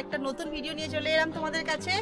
আরেকটা নতুন ভিডিও নিয়ে চলে এলাম তোমাদের কাছে।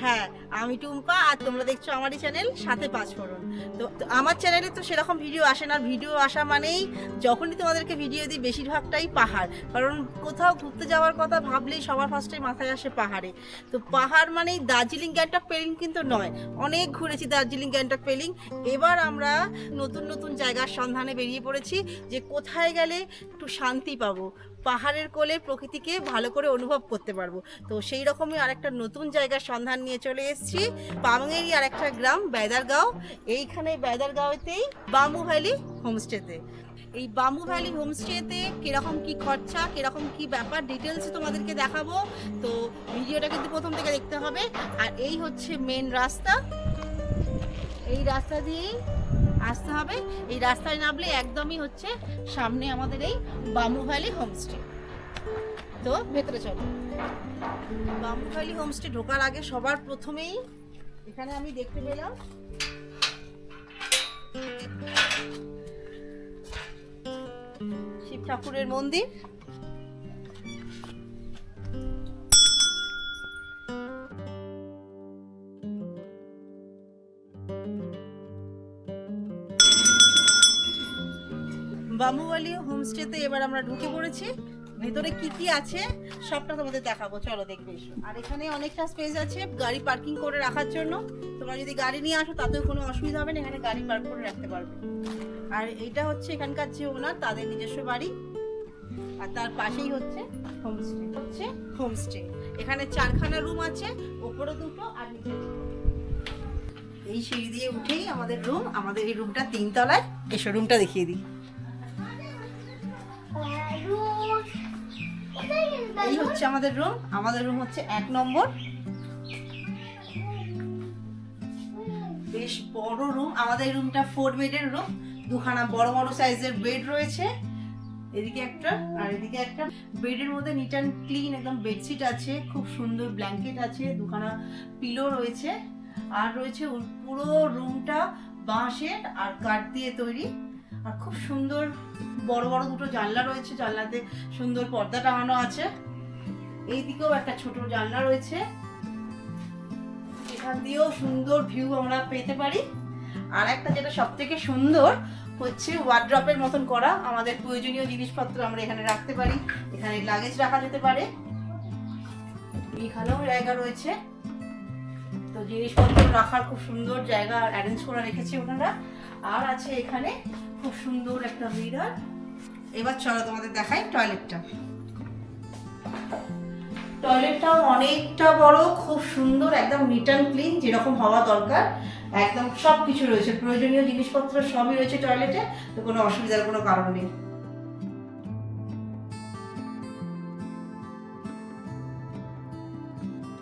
হ্যাঁ আমি টুম্পা আর তোমরা দেখছ আমারই চ্যানেল সাথে পাঁচ ফোড়ন। তো তো আমার চ্যানেলে তো সেরকম ভিডিও আসে না। ভিডিও আসা মানেই যখনই তোমাদেরকে ভিডিও দিই, বেশিরভাগটাই পাহাড়। কারণ কোথাও ঘুরতে যাওয়ার কথা ভাবলেই সবার ফার্স্টে মাথায় আসে পাহাড়ে। তো পাহাড় মানেই দার্জিলিং, গ্যাংটক পেলিং কিন্তু নয়। অনেক ঘুরেছি দার্জিলিং, গ্যাংটক পেলিং এবার আমরা নতুন নতুন জায়গার সন্ধানে বেরিয়ে পড়েছি যে কোথায় গেলে একটু শান্তি পাবো। পাহাড়ের কোলে প্রকৃতিকে ভালো করে অনুভব করতে পারব। তো সেই রকমই আরেকটা নতুন জায়গার সন্ধান নিয়ে চলে এসেছি। পামঙ্গেরই আরেকটা গ্রাম, বেদারগাঁও। এইখানে বেদারগাঁওতেই বামু ভ্যালি হোমস্টেতে। এই বামু ভ্যালি হোমস্টেতে কীরকম কি খরচা, কীরকম কি ব্যাপার ডিটেলস তোমাদেরকে দেখাবো। তো ভিডিওটা কিন্তু প্রথম থেকে দেখতে হবে। আর এই হচ্ছে মেন রাস্তা। এই রাস্তা দিয়েই আসতে হবে। এই রাস্তায় নামলে একদমই হচ্ছে সামনে আমাদের এই বামু ভ্যালি হোমস্টে তো ভেতরে চলো। বামু ভ্যালি হোমস্টে ঢোকার আগে সবার প্রথমেই এখানে আমি দেখতে পেলাম। শিব ঠাকুরের মন্দির। বামুয়ালি হোমস্টেতে এবার আমরা ঢুকে পড়েছি। ভেতরে কি কি আছে, সবটা তোমাদের দেখাবো। চলো দেখবে এসো। আর এখানে অনেকটা স্পেস আছে গাড়ি পার্কিং করে রাখার জন্য। তোমরা যদি গাড়ি নিয়ে আসো, তাতেও কোনো অসুবিধা হবে না, এখানে গাড়ি পার্ক করে রাখতে পারবে। আর এটা হচ্ছে এখানকার যে ওনার, তাদের নিজস্ব বাড়ি। আর তার পাশেই হচ্ছে হোমস্টে হচ্ছে হোমস্টে এখানে চারখানা রুম আছে, ওপরে দুটো আর নিচে এই সিঁড়ি দিয়ে উঠেই আমাদের রুম আমাদের এই রুমটা তিনতলায়। এসো রুমটা দেখিয়ে দিই। এই হচ্ছে আমাদের রুম আমাদের রুম হচ্ছে এক নম্বর। বেশ বড় রুম আমাদের রুমটা ফোর বেডের রুম দুখানা বড় বড় সাইজের বেড রয়েছে। এদিকে একটা, আর এদিকে একটা। বেডের মধ্যে নিট অ্যান্ড ক্লিন একদম বেডশিট আছে, খুব সুন্দর ব্ল্যাঙ্কেট আছে, দুখানা পিলো রয়েছে। আর রয়েছে পুরো রুমটা বাঁশের আর কাঠ দিয়ে তৈরি। আর খুব সুন্দর বড় বড় দুটো জানলা রয়েছে, জানলাতে সুন্দর পর্দা টাঙানো আছে। এই দিকেও একটা ছোট জানলা রয়েছে। এখান দিয়েও সুন্দর ভিউ আমরা পেতে পারি। আর একটা যেটা সব থেকে সুন্দর হচ্ছে ওয়ার্ড্রপের মতন করা। আমাদের প্রয়োজনীয় জিনিসপত্র আমরা এখানে রাখতে পারি। এখানে লাগেজ রাখা যেতে পারে। এখানেও জায়গা রয়েছে। তো জিনিসপত্র রাখার খুব সুন্দর জায়গা অ্যারেঞ্জ করে রেখেছে ওনারা। আর আছে এখানে খুব সুন্দর একটা মিরার এবার চলো তোমাদের দেখাই টয়লেটটা। টয়লেটটাও অনেকটা বড়, খুব সুন্দর, একদম নিট অ্যান্ড ক্লিন যেরকম হওয়া দরকার। একদম সব কিছু রয়েছে, প্রয়োজনীয় জিনিসপত্র সবই রয়েছে টয়লেটে, তো কোনো অসুবিধার কোনো কারণ নেই।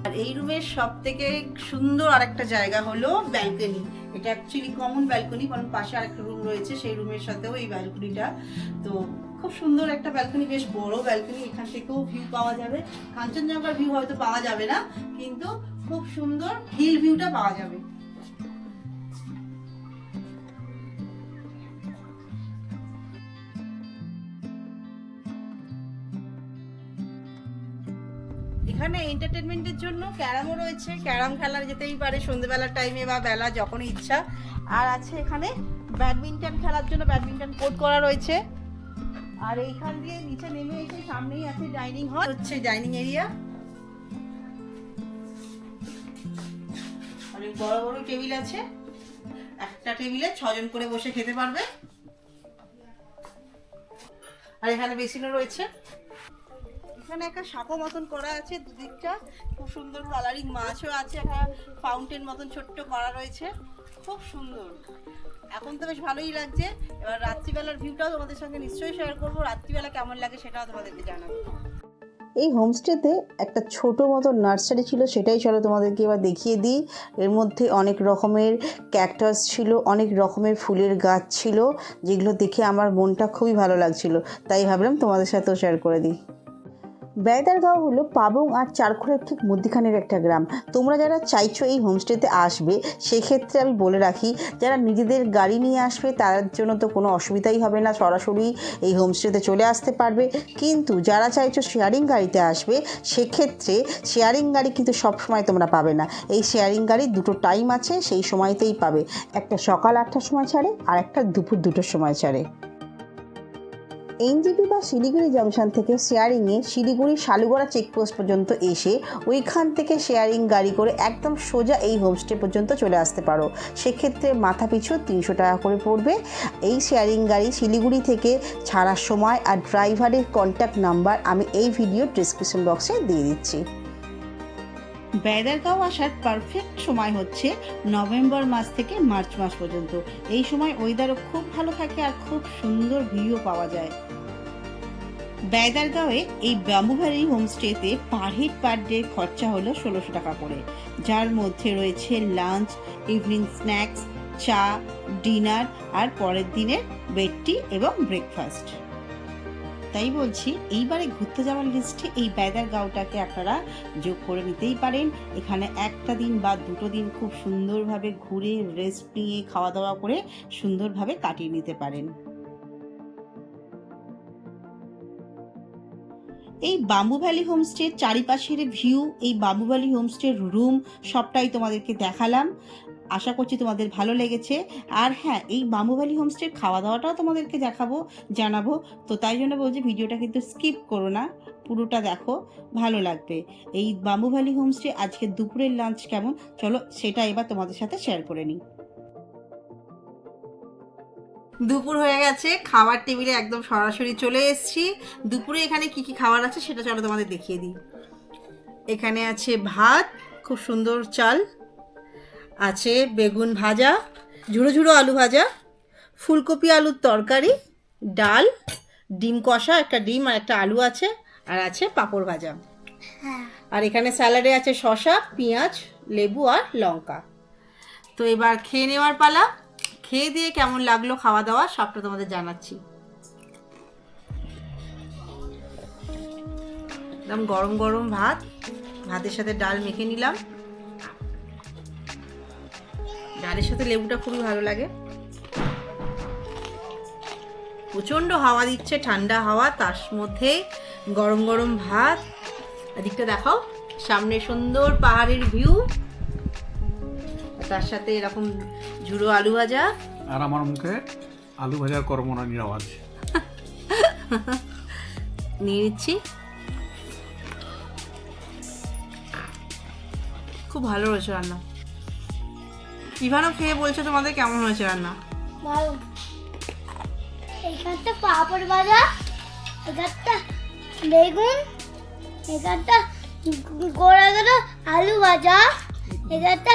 আর এই রুমের সব থেকে সুন্দর আরেকটা জায়গা হলো ব্যালকনি। এটা অ্যাকচুয়ালি কমন ব্যালকনি কারণ পাশে আরেকটা রুম রয়েছে, সেই রুমের সাথেও এই ব্যালকনিটা তো খুব সুন্দর একটা ব্যালকনি বেশ বড় ব্যালকনি এখান থেকেও ভিউ পাওয়া যাবে। কাঞ্চনজঙ্ঘার ভিউ হয়তো পাওয়া যাবে না, কিন্তু খুব সুন্দর হিল ভিউটা পাওয়া যাবে। এখানে এন্টারটেনমেন্টের জন্য ক্যারামও রয়েছে। ক্যারাম খেলা যেতেই পারে সন্ধ্যেবেলার টাইমে বা বেলা, যখন ইচ্ছা। আর আছে এখানে ব্যাডমিন্টন খেলার জন্য ব্যাডমিন্টন কোর্ট করা রয়েছে। আর এইখান দিয়ে নিচে নেমে এসে সামনেই আছে ডাইনিং হল হচ্ছে ডাইনিং এরিয়া অনেক বড় বড় টেবিল আছে। একটা টেবিলে ছজন করে বসে খেতে পারবে। আর এখানে বেসিনও রয়েছে। এখানে একটা সাঁকো মতন করা আছে দুদিকটা। খুব সুন্দর কালারিং মাছও আছে, একটা ফাউন্টেন মতন ছোট্ট করা রয়েছে। খুব সুন্দর। এখন তো বেশ ভালোই লাগছে। এবার রাত্রিবেলার ভিউটাও তোমাদের সঙ্গে নিশ্চয়ই শেয়ার করব। রাত্রিবেলা কেমন লাগে সেটাও তোমাদেরকে জানাব। এই হোমস্টেতে একটা ছোট মতো নার্সারি ছিল, সেটাই চলো তোমাদেরকে এবার দেখিয়ে দিই। এর মধ্যে অনেক রকমের ক্যাকটাস ছিল, অনেক রকমের ফুলের গাছ ছিল, যেগুলো দেখে আমার মনটা খুবই ভালো লাগছিল। তাই ভাবলাম তোমাদের সাথেও শেয়ার করে দিই। বেদারগাঁও হলো পাবং আর চারখোলের ঠিক মধ্যিখানের একটা গ্রাম। তোমরা যারা চাইছো এই হোমস্টেতে আসবে, সেক্ষেত্রে আমি বলে রাখি, যারা নিজেদের গাড়ি নিয়ে আসবে, তার জন্য তো কোনো অসুবিধাই হবে না, সরাসরি এই হোমস্টেতে চলে আসতে পারবে। কিন্তু যারা চাইছো শেয়ারিং গাড়িতে আসবে, সেক্ষেত্রে শেয়ারিং গাড়ি কিন্তু সবসময় তোমরা পাবে না। এই শেয়ারিং গাড়ি দুটো টাইম আছে, সেই সময়তেই পাবে। একটা সকাল আটটার সময় ছাড়ে, আর একটা দুপুর দুটোর সময় ছাড়ে। এনজিপি বা শিলিগুড়ি জংশন থেকে শেয়ারিংয়ে শিলিগুড়ি শালুগড়া চেকপোস্ট পর্যন্ত এসে ওইখান থেকে শেয়ারিং গাড়ি করে একদম সোজা এই হোমস্টে পর্যন্ত চলে আসতে পারো। সেক্ষেত্রে মাথা পিছু তিনশো টাকা করে পড়বে। এই শেয়ারিং গাড়ি শিলিগুড়ি থেকে ছাড়ার সময় আর ড্রাইভারের কন্ট্যাক্ট নাম্বার আমি এই ভিডিও ডিসক্রিপশন বক্সে দিয়ে দিচ্ছি। বেদারগাঁও আসার পারফেক্ট সময় হচ্ছে নভেম্বর মাস থেকে মার্চ মাস পর্যন্ত। এই সময় ওয়েদারও খুব ভালো থাকে আর খুব সুন্দর ভিউও পাওয়া যায়। বেদারগাঁওয়ে এই ব্যাম্বুভারি হোমস্টেতে পার হেড পার ডে খরচা হলো ষোলোশো টাকা করে। যার মধ্যে রয়েছে লাঞ্চ ইভিনিং স্ন্যাক্স চা ডিনার আর পরের দিনের বেডটি এবং ব্রেকফাস্ট তাই বলছি, এইবারে ঘুরতে যাওয়ার লিস্টে এই বেদার গাঁওটাকে আপনারা যোগ করে নিতেই পারেন। এখানে একটা দিন বা দুটো দিন খুব সুন্দরভাবে ঘুরে রেস্ট নিয়ে খাওয়া দাওয়া করে সুন্দরভাবে কাটিয়ে নিতে পারেন। এই বাম্বু ভ্যালি হোমস্টের চারিপাশের ভিউ, এই বাম্বু ভ্যালি হোমস্টের রুম, সবটাই তোমাদেরকে দেখালাম। আশা করছি তোমাদের ভালো লেগেছে। আর হ্যাঁ এই বাম্বু ভ্যালি হোমস্টের খাওয়া দাওয়াটাও তোমাদেরকে দেখাবো, জানাব। তো তাই জন্য বলছি, ভিডিওটা কিন্তু স্কিপ করো না, পুরোটা দেখো, ভালো লাগবে। এই বাম্বু ভ্যালি হোমস্টে আজকে দুপুরের লাঞ্চ কেমন? চলো সেটা এবার তোমাদের সাথে শেয়ার করে নিই। দুপুর হয়ে গেছে খাবার টেবিলে একদম সরাসরি চলে এসেছি। দুপুরে এখানে কি কি খাবার আছে সেটা চলো তোমাদের দেখিয়ে দিই। এখানে আছে ভাত খুব সুন্দর চাল আছে বেগুন ভাজা ঝুড়ো ঝুড়ো আলু ভাজা ফুলকপি আলুর তরকারি ডাল ডিম কষা একটা ডিম আর একটা আলু আছে আর আছে পাঁপড় ভাজা। আর এখানে স্যালাডে আছে শসা পেঁয়াজ লেবু আর লঙ্কা। তো এবার খেয়ে নেওয়ার পালা। খেয়ে দিয়ে কেমন লাগল খাওয়া দাওয়া, সবটা তোমাদের জানাচ্ছি। একদম গরম গরম ভাত, ভাতের সাথে ডাল মেখে নিলাম। ডালের সাথে লেবুটা খুবই ভালো লাগে। প্রচণ্ড হাওয়া দিচ্ছে, ঠান্ডা হাওয়া, তার মধ্যে গরম গরম ভাত। এদিকটা দেখাও, সামনে সুন্দর পাহাড়ের ভিউ তার সাথে এরকম ঝুড়ো আলু ভাজা। আর আমার মুখে আলু ভাজার কর্মরানির আওয়াজ। নিয়ে নিচ্ছি। খুব ভালো হয়েছে রান্না। ইভানও খেয়ে বলছে তোমাদের কেমন হয়েছে রান্না? ভালো। এখানটা পাপড় ভাজা এখানটা বেগুন এখানটা গোড়া আলু ভাজা এখানটা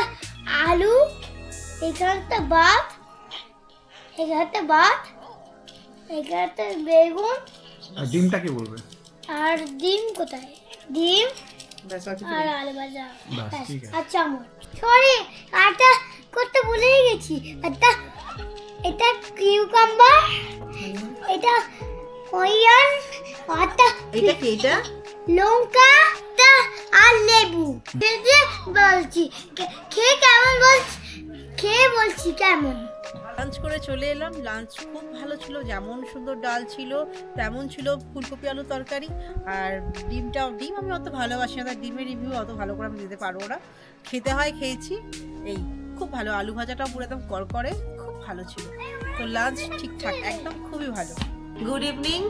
আলু এখানটা ভাত এখানটা ভাত এখানটা বেগুন। আর ডিমটা কি বলবে? আর ডিম কোথায়? ডিম আর। আলু ভাজা। আর চামচ। সরি আটা করতে ভুলেই গেছি। এটা এটা কিউকাম্বার এটা অনিয়ন আটা এইটা কি এটা? লঙ্কা আর লেবু। বলছি খেয়ে কেমন বলছি? খেয়ে বলছি কেমন? লাঞ্চ করে চলে এলাম। লাঞ্চ খুব ভালো ছিল, যেমন সুন্দর ডাল ছিল, তেমন ছিল ফুলকপি আলু তরকারি। আর ডিমটাও, ডিম আমি অত ভালোবাসি না, তার ডিমের রিভিউ অত ভালো করে আমি দিতে পারব না। খেতে হয়, খেয়েছি। এই খুব ভালো, আলু ভাজাটাও পুরো একদম করকরে খুব ভালো ছিল। তো লাঞ্চ ঠিকঠাক, একদম খুবই ভালো। গুড ইভিনিং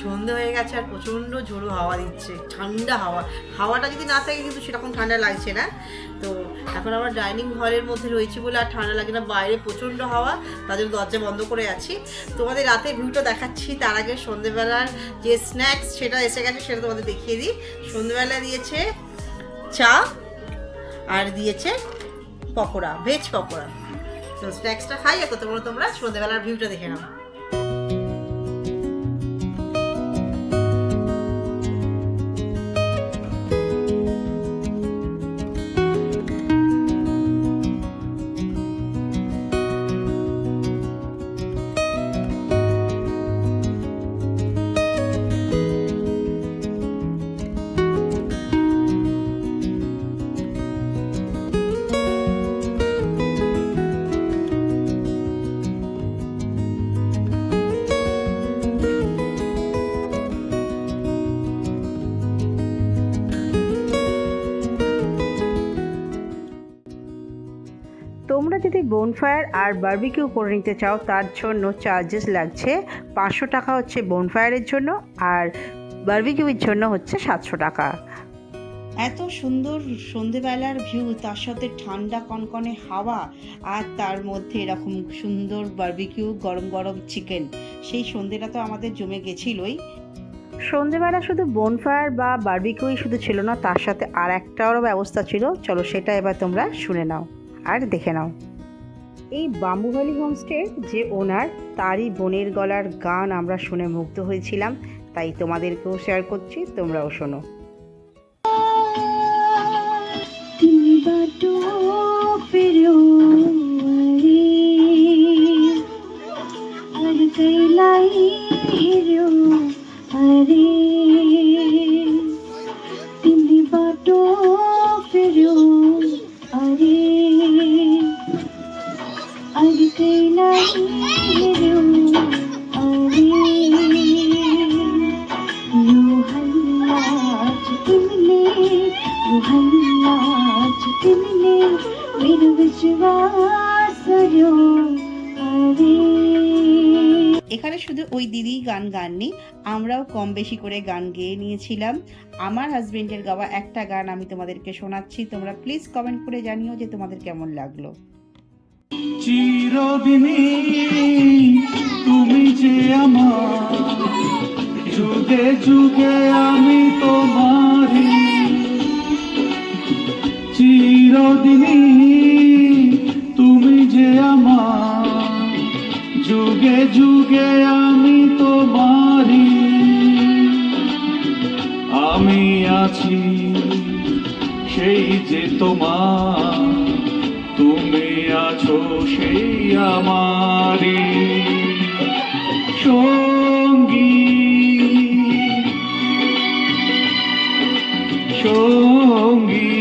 সন্ধে হয়ে গেছে আর প্রচণ্ড ঝোড়ো হাওয়া দিচ্ছে, ঠান্ডা হাওয়া। হাওয়াটা যদি না থাকে কিন্তু সেরকম ঠান্ডা লাগছে না। তো এখন আমরা ডাইনিং হলের মধ্যে রয়েছি বলে আর ঠান্ডা লাগে না, বাইরে প্রচণ্ড হাওয়া, তাদের দরজা বন্ধ করে আছি। তোমাদের রাতে ভিউটা দেখাচ্ছি, তার আগে সন্ধেবেলার যে স্ন্যাক্স সেটা এসে গেছে সেটা তোমাদের দেখিয়ে দিই। সন্ধেবেলা দিয়েছে চা আর দিয়েছে পকোড়া ভেজ পকোড়া। তো স্ন্যাক্সটা খাই, আর তোমরা তোমরা? সন্ধেবেলার ভিউটা দেখে নাও। বোনফায়ার আর বারবিকিউ করে নিতে চাও তার জন্য চার্জেস লাগছে পাঁচশো টাকা হচ্ছে বোনফায়ারের জন্য আর বারবিকিউয়ের জন্য হচ্ছে সাতশো টাকা। এত সুন্দর সন্ধেবেলার ভিউ তার সাথে ঠান্ডা কনকনে হাওয়া আর তার মধ্যে এরকম সুন্দর বারবিকিউ গরম গরম চিকেন সেই সন্ধেটা তো আমাদের জমে গেছিলই। সন্ধেবেলা শুধু বনফায়ার বা বারবিকিউই শুধু ছিল না তার সাথে আর একটারও ব্যবস্থা ছিল চলো সেটা এবার তোমরা শুনে নাও আর দেখে নাও। এই বাম্বুভালি হোমস্টের যে ওনার, তারই বোনের গলার গান আমরা শুনে মুগ্ধ হয়েছিলাম। তাই তোমাদেরকেও শেয়ার করছি, তোমরাও শোনো। तिमी শুধু ওই দিদি গান গাননি, আমরাও কম বেশি করে গান গেয়ে নিয়েছিলাম। আমার হাজবেন্ডের গাওয়া একটা গান আমি তোমাদেরকে শোনাচ্ছি, তোমরা প্লিজ কমেন্ট করে জানিও যে তোমাদের কেমন লাগল। চিরদিনই সেই আমারি সঙ্গী। সঙ্গী।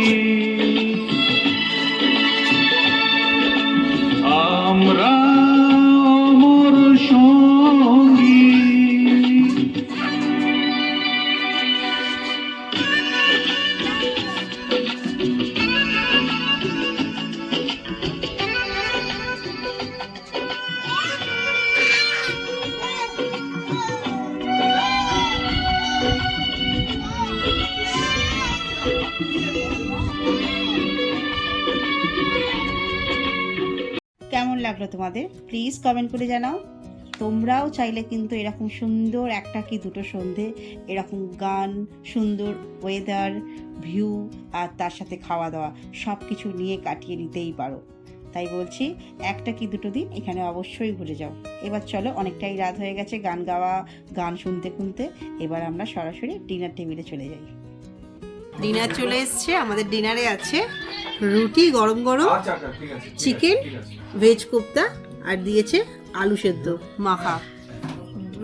আমরা অমর সঙ্গী। তোমাদের? প্লিজ কমেন্ট করে জানাও। তোমরাও চাইলে কিন্তু এরকম সুন্দর একটা কি দুটো সন্ধে, এরকম গান, সুন্দর ওয়েদার ভিউ আর তার সাথে খাওয়া দাওয়া সব কিছু নিয়ে কাটিয়ে নিতেই পারো। তাই বলছি, একটা কি দুটো দিন এখানে অবশ্যই ঘুরে যাও। এবার চলো, অনেকটাই রাত হয়ে গেছে, গান গাওয়া, গান শুনতে শুনতে এবার আমরা সরাসরি ডিনার টেবিলে চলে যাই। ডিনার চলে এসছে আমাদের ডিনারে আছে রুটি গরম গরম চিকেন ভেজ কোপ্তা আর দিয়েছে আলু সেদ্ধ মাখা।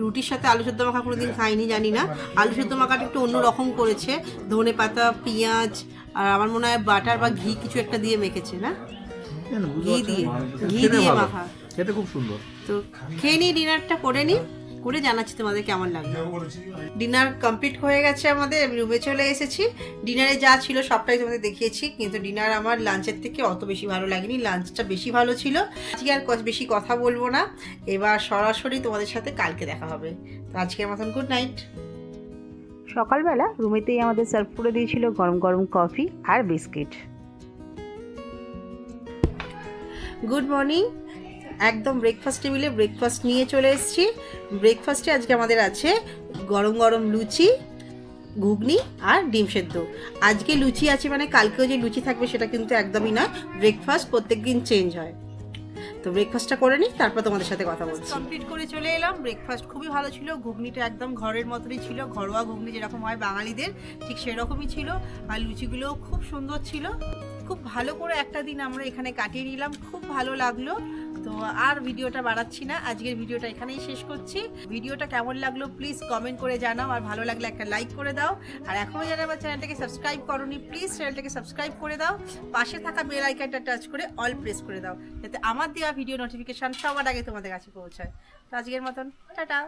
রুটির সাথে আলু সেদ্ধ মাখা কোনোদিন খাইনি জানি না। আলু সেদ্ধ মাখাটা একটু অন্য রকম করেছে ধনে পাতা পেঁয়াজ আর আমার মনে হয় বাটার বা ঘি কিছু একটা দিয়ে মেখেছে না? ঘি দিয়ে ঘি দিয়ে মাখা। খেতে খুব সুন্দর। তো খেয়ে নিই ডিনারটা করে নিই করে জানাচ্ছি তোমাদের কেমন লাগল। ডিনার কমপ্লিট হয়ে গেছে আমাদের আমি রুমে চলে এসেছি। ডিনারে যা ছিল সবটাই তোমাদের দেখিয়েছি কিন্তু ডিনার আমার লাঞ্চের থেকে অত বেশি ভালো লাগেনি লাঞ্চটা বেশি ভালো ছিল। আজকে আর ক- বেশি কথা বলব না এবার সরাসরি তোমাদের সাথে কালকে দেখা হবে। তো আজকের মতন গুড নাইট সকালবেলা রুমেতেই আমাদের সার্ভ করে দিয়েছিল গরম গরম কফি আর বিস্কিট গুড মর্নিং একদম ব্রেকফাস্ট টেবিলে ব্রেকফাস্ট নিয়ে চলে এসেছি। ব্রেকফাস্টে আজকে আমাদের আছে গরম গরম লুচি, ঘুগনি আর ডিম সেদ্ধ। আজকে লুচি আছে মানে কালকেও যে লুচি থাকবে সেটা কিন্তু একদমই না ব্রেকফাস্ট প্রত্যেক দিন চেঞ্জ হয়। তো ব্রেকফাস্টটা করে নিই, তারপর তোমাদের সাথে কথা বলছি। কমপ্লিট করে চলে এলাম ব্রেকফাস্ট খুবই ভালো ছিল, ঘুগনিটা একদম ঘরের মতনই ছিল, ঘরোয়া ঘুগনি যেরকম হয় বাঙালিদের, ঠিক সেরকমই ছিল। আর লুচিগুলোও খুব সুন্দর ছিল। খুব ভালো করে একটা দিন আমরা এখানে কাটিয়ে নিলাম, খুব ভালো লাগল। তো আর ভিডিওটা বাড়াচ্ছি না, আজকের ভিডিওটা এখানেই শেষ করছি। ভিডিওটা কেমন লাগল প্লিজ কমেন্ট করে জানাও, আর ভালো লাগলে একটা লাইক করে দাও। আর এখনও যারা আমার চ্যানেলটাকে সাবস্ক্রাইব করনি প্লিজ চ্যানেলটাকে সাবস্ক্রাইব করে দাও। পাশে থাকা বেল আইকনটা টাচ করে অল প্রেস করে দাও, যাতে আমার দেওয়া ভিডিও নোটিফিকেশন সবার আগে তোমাদের কাছে পৌঁছায়। তো আজকের মতন, টাটা!